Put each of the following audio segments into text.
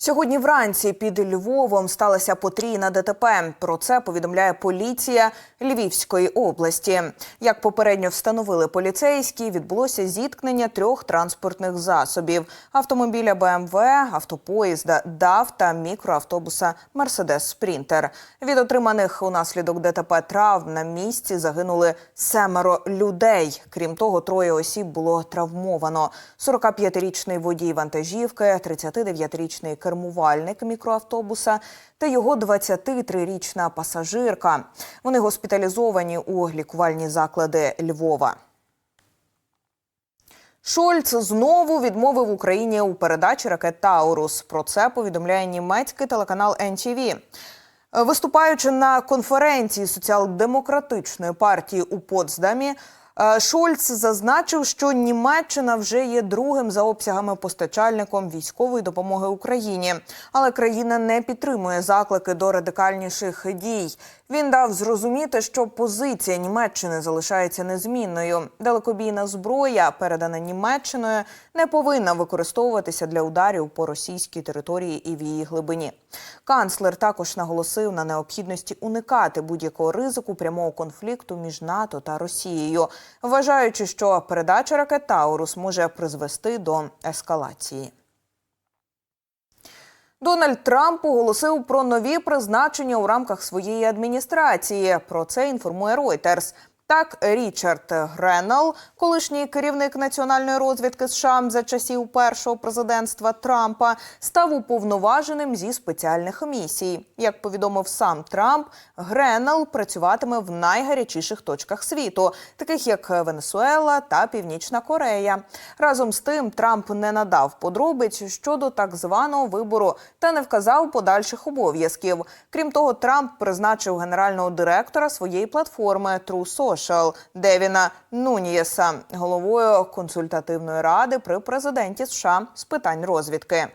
Сьогодні вранці під Львовом сталося потрійна ДТП. Про це повідомляє поліція Львівської області. Як попередньо встановили поліцейські, відбулося зіткнення трьох транспортних засобів: автомобіля БМВ, автопоїзда ДАВ та мікроавтобуса Мерседес Спрінтер. Від отриманих унаслідок ДТП травм на місці загинули семеро людей. Крім того, троє осіб було травмовано: 45-річний водій вантажівки, 39-річний кермувальник мікроавтобуса та його 23-річна пасажирка. Вони госпіталізовані у лікувальні заклади Львова. Шольц знову відмовив Україні у передачі ракет Таурус. Про це повідомляє німецький телеканал NTV. Виступаючи на конференції соціал-демократичної партії у Потсдамі, Шольц зазначив, що Німеччина вже є другим за обсягами постачальником військової допомоги Україні, але країна не підтримує заклики до радикальніших дій. Він дав зрозуміти, що позиція Німеччини залишається незмінною. Далекобійна зброя, передана Німеччиною, не повинна використовуватися для ударів по російській території і в її глибині. Канцлер також наголосив на необхідності уникати будь-якого ризику прямого конфлікту між НАТО та Росією, вважаючи, що передача ракет Таурус може призвести до ескалації. Дональд Трамп оголосив про нові призначення у рамках своєї адміністрації. Про це інформує Reuters. Так, Річард Гренел, колишній керівник національної розвідки США за часів першого президентства Трампа, став уповноваженим зі спеціальних місій. Як повідомив сам Трамп, Гренел працюватиме в найгарячіших точках світу, таких як Венесуела та Північна Корея. Разом з тим, Трамп не надав подробиць щодо так званого вибору та не вказав подальших обов'язків. Крім того, Трамп призначив генерального директора своєї платформи True Social Девіна Нунієса головою консультативної ради при президенті США з питань розвідки.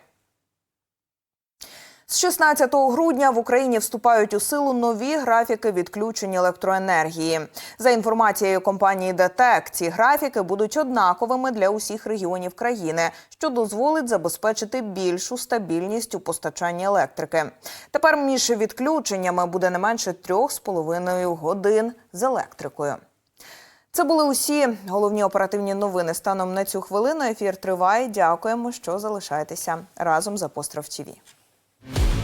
З 16 грудня в Україні вступають у силу нові графіки відключень електроенергії. За інформацією компанії ДТЕК, ці графіки будуть однаковими для усіх регіонів країни, що дозволить забезпечити більшу стабільність у постачанні електрики. Тепер між відключеннями буде не менше трьох з половиною годин з електрикою. Це були усі головні оперативні новини. Станом на цю хвилину ефір триває. Дякуємо, що залишаєтеся разом з Апостроф ТІВІ. Thank you